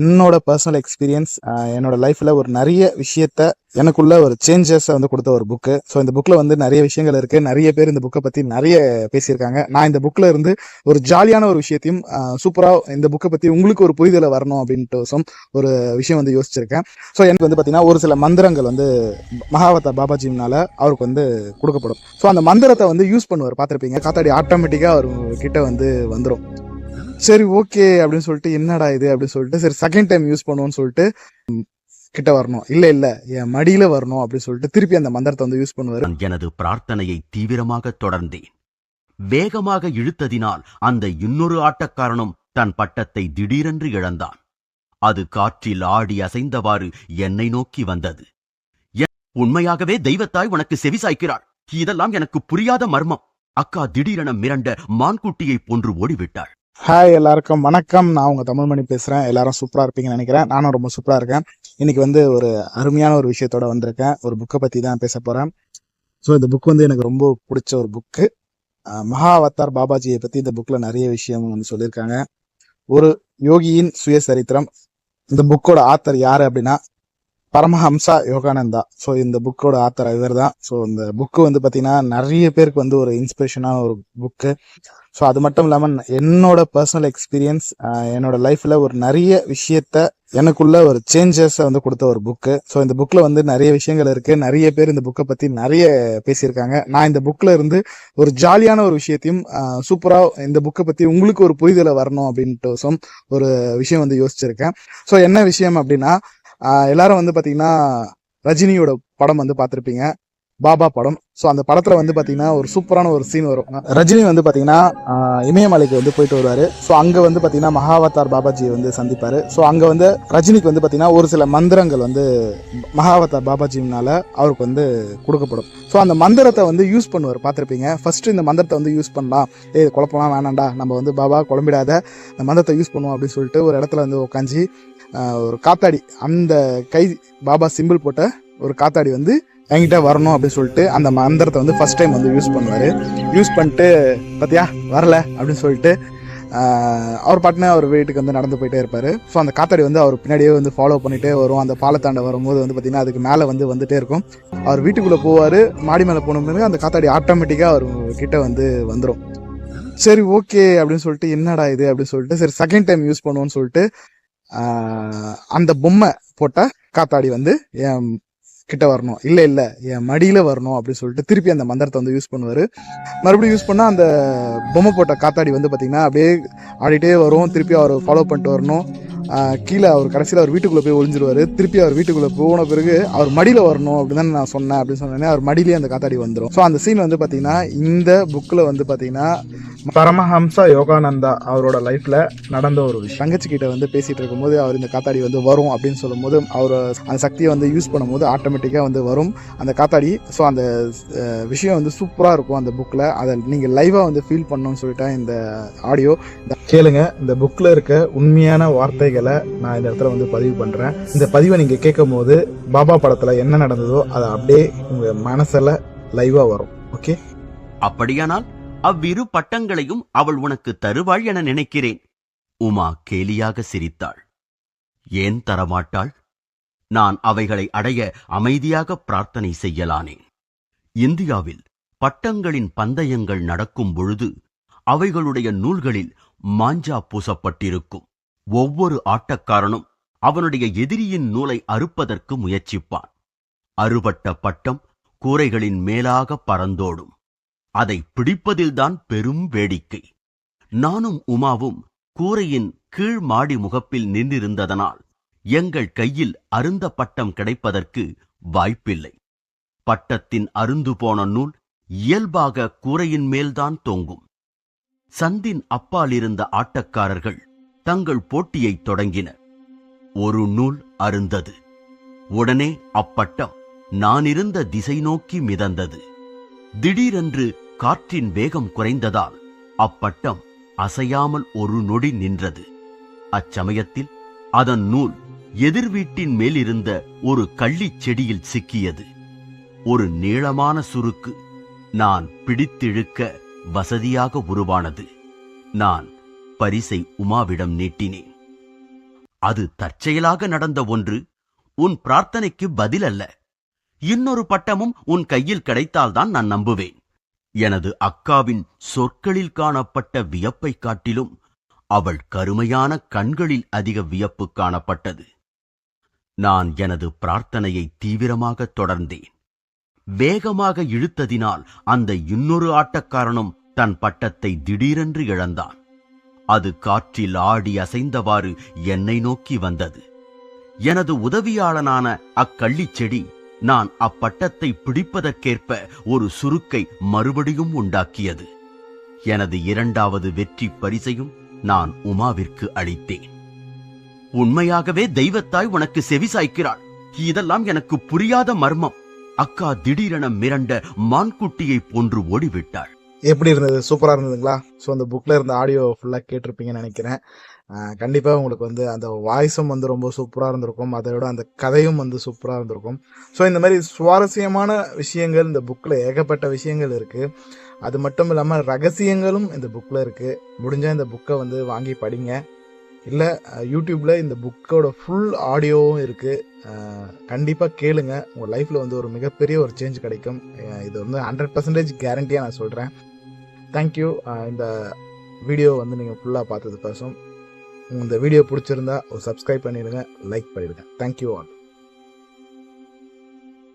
என்னோட personal experience என்னோட லைஃப்ல ஒரு நிறைய விஷயத்த எனக்குள்ள ஒரு சேஞ்சஸ் வந்து கொடுத்த ஒரு புக்கு ஸோ இந்த புக்ல வந்து நிறைய விஷயங்கள் இருக்கு. நிறைய பேர் இந்த புக்கை பத்தி நிறைய பேசியிருக்காங்க. நான் இந்த புக்ல இருந்து ஒரு ஜாலியான ஒரு விஷயத்தையும் சூப்பரா இந்த புக்கை பத்தி உங்களுக்கு ஒரு புரிதலை வரணும் அப்படின்ட்டு ஒரு விஷயம் வந்து யோசிச்சிருக்கேன். ஸோ எனக்கு வந்து பாத்தீங்கன்னா ஒரு சில மந்திரங்கள் வந்து மகாவதா பாபாஜினால அவருக்கு வந்து கொடுக்கப்படும். ஸோ அந்த மந்திரத்தை வந்து யூஸ் பண்ணுவார். பார்த்துருப்பீங்க. காத்தாடி ஆட்டோமேட்டிக்காக அவர் கிட்ட வந்து வந்துடும் சரி ஓகே அப்படின்னு சொல்லிட்டு என்னடா இது அப்படின்னு சொல்லிட்டு சரி செகண்ட் டைம் யூஸ் பண்ணுவோம்னு சொல்லிட்டு கிட்ட வரணும். இல்ல இல்ல என் மடியில வரணும் அப்படின்னு சொல்லிட்டு திருப்பி அந்த மந்திரத்தை வந்து யூஸ் பண்ணுவாரு. எனது பிரார்த்தனையை தீவிரமாக தொடர்ந்தேன். வேகமாக இழுத்ததினால் அந்த இன்னொரு ஆட்டக்காரனும் தன் பட்டத்தை திடீரென்று இழந்தான். அது காற்றில் ஆடி அசைந்தவாறு என்னை நோக்கி வந்தது. உண்மையாகவே தெய்வத்தாய் உனக்கு செவிசாய்க்கிறாள் இதெல்லாம் எனக்கு புரியாத மர்மம். அக்கா திடீரென மிரண்ட மான்குட்டியைப் போன்று ஓடிவிட்டாள். ஹாய் எல்லாருக்கும் வணக்கம். நான் உங்கள் தமிழ்மணி பேசுகிறேன் எல்லாரும் சூப்பராக இருப்பீங்கன்னு நினைக்கிறேன். நானும் ரொம்ப சூப்பராக இருக்கேன். இன்றைக்கி வந்து ஒரு அருமையான ஒரு விஷயத்தோட வந்திருக்கேன். ஒரு புக்கை பற்றி தான் பேச போகிறேன் ஸோ இந்த புக் வந்து எனக்கு ரொம்ப பிடிச்ச ஒரு புக்கு மகாவத்தார் பாபாஜியை பற்றி இந்த புக்கில் நிறைய விஷயம் வந்து சொல்லியிருக்காங்க. ஒரு யோகியின் சுயசரித்திரம் இந்த புக்கோட ஆத்தர் யார் அப்படின்னா பரமஹம்சா யோகானந்தா. ஸோ இந்த புக்கோட ஆத்தர் இவர் தான் ஸோ இந்த புக்கு வந்து பார்த்தீங்கன்னா நிறைய பேருக்கு வந்து ஒரு இன்ஸ்பிரேஷனான ஒரு புக்கு ஸோ அது மட்டும் இல்லாமல் என்னோட பர்சனல் எக்ஸ்பீரியன்ஸ் என்னோட லைஃப்பில் ஒரு நிறைய விஷயத்த எனக்குள்ள ஒரு சேஞ்சஸை வந்து கொடுத்த ஒரு புக்கு ஸோ இந்த புக்கில் வந்து நிறைய விஷயங்கள் இருக்குது நிறைய பேர் இந்த புக்கை பற்றி நிறைய பேசியிருக்காங்க. நான் இந்த புக்கில் இருந்து ஒரு ஜாலியான ஒரு விஷயத்தையும் சூப்பராக இந்த புக்கை பற்றி உங்களுக்கு ஒரு புரிதலை வரணும் அப்படின்ட்டு ஒரு விஷயம் வந்து யோசிச்சிருக்கேன். ஸோ என்ன விஷயம் அப்படின்னா எல்லாரும் வந்து பார்த்தீங்கன்னா ரஜினியோட படம் வந்து பார்த்துருப்பீங்க. பாபா படம். ஸோ அந்த படத்தில் வந்து பார்த்தீங்கன்னா ஒரு சூப்பரான ஒரு சீன் வரும். ரஜினி வந்து பார்த்தீங்கன்னா இமயமலைக்கு வந்து போயிட்டு வருவார். ஸோ அங்கே வந்து பார்த்தீங்கன்னா மகாவதார் பாபாஜியை வந்து சந்திப்பார். ஸோ அங்கே வந்து ரஜினிக்கு வந்து பார்த்தீங்கன்னா ஒரு சில மந்திரங்கள் வந்து மகாவதார் பாபாஜினால அவருக்கு வந்து கொடுக்கப்படும். ஸோ அந்த மந்திரத்தை வந்து யூஸ் பண்ணுவார். பார்த்துருப்பீங்க. ஃபஸ்ட்டு இந்த மந்திரத்தை வந்து யூஸ் பண்ணலாம். ஏ குழப்பம்லாம் வேணாம்டா. நம்ம வந்து பாபா குழம்பிடாத. இந்த மந்திரத்தை யூஸ் பண்ணுவோம் அப்படின்னு சொல்லிட்டு ஒரு இடத்துல வந்து உட்காந்து ஒரு காத்தாடி அந்த கை பாபா சிம்பிள் போட்ட ஒரு காத்தாடி வந்து என்கிட்ட வரணும் அப்படின்னு சொல்லிட்டு அந்த மந்திரத்தை வந்து ஃபர்ஸ்ட் டைம் வந்து யூஸ் பண்ணுவார். யூஸ் பண்ணிட்டு பார்த்தியா வரல அப்படின்னு சொல்லிட்டு அவர் பாட்டுன்னு அவர் வீட்டுக்கு வந்து நடந்து போயிட்டே இருப்பார். ஸோ அந்த காத்தாடி வந்து அவர் பின்னாடியே வந்து ஃபாலோ பண்ணிகிட்டே வரும். அந்த பாலத்தாண்ட வரும்போது வந்து பார்த்திங்கன்னா அதுக்கு மேலே வந்து வந்துகிட்டே இருக்கும். அவர் வீட்டுக்குள்ளே போவார். மாடி மேலே போன அந்த காத்தாடி ஆட்டோமேட்டிக்காக அவர் கிட்டே வந்து வந்துடும் சரி ஓகே அப்படின்னு சொல்லிட்டு என்னடா இது? அப்படின்னு சொல்லிட்டு சரி செகண்ட் டைம் யூஸ் பண்ணுவோம்னு சொல்லிட்டு அந்த பொம்மை போட்ட காத்தாடி வந்து என் கிட்ட வரணும். இல்ல இல்ல என் மடியில வரணும் அப்படின்னு சொல்லிட்டு திருப்பி அந்த மந்திரத்தை வந்து யூஸ் பண்ணுவாரு. மறுபடியும் யூஸ் பண்ணா அந்த பொம்மை போட்ட காத்தாடி வந்து பாத்தீங்கன்னா அப்படியே ஆடிட்டே வரும். திருப்பி அவர் ஃபாலோ பண்ணிட்டு வரணும். கீழே அவர் கடைசியில் அவர் வீட்டுக்குள்ளே போய் ஒளிஞ்சிருவாரு. திருப்பி அவர் வீட்டுக்குள்ளே போன பிறகு அவர் மடியில் வரணும் அப்படின்னு தான் நான் சொன்னேன் அப்படின்னு சொன்னேன்னே அவர் மடியிலேயே அந்த காத்தாடி வந்துடும் ஸோ அந்த சீன் வந்து பார்த்திங்கன்னா இந்த புக்கில் வந்து பார்த்திங்கன்னா பரமஹம்சா யோகானந்தா அவரோட லைஃப்ல நடந்த ஒரு விஷயம். தங்கச்சி கிட்ட வந்து பேசிட்டு இருக்கும்போது அவர் இந்த காத்தாடி வந்து வரும் அப்படின்னு சொல்லும்போது அவர் அந்த சக்தியை வந்து யூஸ் பண்ணும்போது ஆட்டோமேட்டிக்காக வந்து வரும். அந்த காத்தாடி ஸோ அந்த விஷயம் வந்து சூப்பராக இருக்கும் அந்த புக்கில் அதை நீங்கள் லைவாக வந்து ஃபீல் பண்ணணும்னு சொல்லிட்டேன் இந்த ஆடியோ கேளுங்க இந்த புக்கில் இருக்க உண்மையான வார்த்தைகளை நான் இந்த இடத்துல வந்து பதிவு பண்ணுறேன் இந்த பதிவை நீங்கள் கேட்கும் போது பாபா படத்தில் என்ன நடந்ததோ அதை அப்படியே உங்கள் மனசில் லைவாக வரும். ஓகே அப்படியானால் அவ்விரு பட்டங்களையும் அவள் உனக்கு தருவாள் என நினைக்கிறேன். உமா கேலியாக சிரித்தாள். ஏன் தரமாட்டாள்? நான் அவைகளை அடைய அமைதியாக பிரார்த்தனை செய்யலானேன் இந்தியாவில் பட்டங்களின் பந்தயங்கள் நடக்கும் பொழுது அவைகளுடைய நூல்களில் மாஞ்சா பூசப்பட்டிருக்கும். ஒவ்வொரு ஆட்டக்காரனும் அவனுடைய எதிரியின் நூலை அறுப்பதற்கு முயற்சிப்பான். அறுபட்ட பட்டம் கூரைகளின் மேலாக பறந்தோடும். அதை பிடிப்பதில்தான் பெரும் வேடிக்கை. நானும் உமாவும் கூரையின் கீழ் மாடி முகப்பில் நின்றிருந்ததனால் எங்கள் கையில் அருந்த பட்டம் கிடைப்பதற்கு வாய்ப்பில்லை. பட்டத்தின் அருந்து போன நூல் இயல்பாக கூரையின் மேல்தான் தொங்கும். சந்தின் அப்பால் இருந்த ஆட்டக்காரர்கள் தங்கள் போட்டியைத் தொடங்கினர். ஒரு நூல் அருந்தது. உடனே அப்பட்டம் நான் இருந்த திசை நோக்கி மிதந்தது. திடீரென்று காற்றின் வேகம் குறைந்ததால் அப்பட்டம் அசையாமல் ஒரு நொடி நின்றது. அச்சமயத்தில் அதன் நூல் எதிர் வீட்டின் மேலிருந்த ஒரு கள்ளிச் செடியில் சிக்கியது. ஒரு நீளமான சுருக்கு நான் பிடித்திழுக்க வசதியாக உருவானது. நான் பரிசை உமாவிடம் நீட்டினேன். அது தற்செயலாக நடந்த ஒன்று உன் பிரார்த்தனைக்கு பதில் அல்ல இன்னொரு பட்டமும் உன் கையில் கிடைத்தால்தான் நான் நம்புவேன். எனது அக்காவின் சொற்களில் காணப்பட்ட வியப்பைக் காட்டிலும் அவள் கருமையான கண்களில் அதிக வியப்பு காணப்பட்டது. நான் எனது பிரார்த்தனையை தீவிரமாக தொடர்ந்தேன். வேகமாக இழுத்ததினால் அந்த இன்னொரு ஆட்டக்காரனும் தன் பட்டத்தை திடீரென்று இழந்தான். அது காற்றில் ஆடி அசைந்தவாறு என்னை நோக்கி வந்தது. எனது உதவியாளனான அக்கள்ளிச் செடி நான் அப்பட்டத்தை பிடிப்பதற்கேற்ப ஒரு சுருக்கை மறுபடியும் உண்டாக்கியது. எனது இரண்டாவது வெற்றி பரிசையும் நான் உமாவிற்கு அளித்தேன். உண்மையாகவே தெய்வத்தாய் உனக்கு செவி சாய்க்கிறாள். இதெல்லாம் எனக்கு புரியாத மர்மம். அக்கா திடீரென மிரண்ட மான்குட்டியைப் போன்று ஓடிவிட்டாள். எப்படி இருந்தது? சூப்பராக இருந்ததுங்களா? ஸோ அந்த புக்கில் இருந்த ஆடியோ ஃபுல்லாக கேட்டிருப்பீங்கன்னு நினைக்கிறேன். கண்டிப்பாக உங்களுக்கு வந்து அந்த வாய்ஸும் வந்து ரொம்ப சூப்பராக இருந்திருக்கும். அதை விட அந்த கதையும் வந்து சூப்பராக இருந்திருக்கும். ஸோ இந்த மாதிரி சுவாரஸ்யமான விஷயங்கள் இந்த புக்கில் ஏகப்பட்ட விஷயங்கள் இருக்குது அது மட்டும் இல்லாமல் ரகசியங்களும் இந்த புக்கில் இருக்குது முடிஞ்சால் இந்த புக்கை வந்து வாங்கி படிங்க. இல்லை யூடியூப்பில் இந்த புக்கோட ஃபுல் ஆடியோவும் இருக்குது கண்டிப்பாக கேளுங்க. உங்கள் லைஃப்பில் வந்து ஒரு மிகப்பெரிய ஒரு சேஞ்ச் கிடைக்கும். இது வந்து ஹண்ட்ரட் பர்சன்டேஜ் கேரண்டியாக நான் சொல்கிறேன் தேங்க்யூ இந்த வீடியோ வந்து நீங்கள் ஃபுல்லாக பார்த்தது பேசும். இந்த வீடியோ பிடிச்சிருந்தா ஒரு சப்ஸ்கிரைப் பண்ணிடுங்க லைக் பண்ணிடுங்க. Thank you all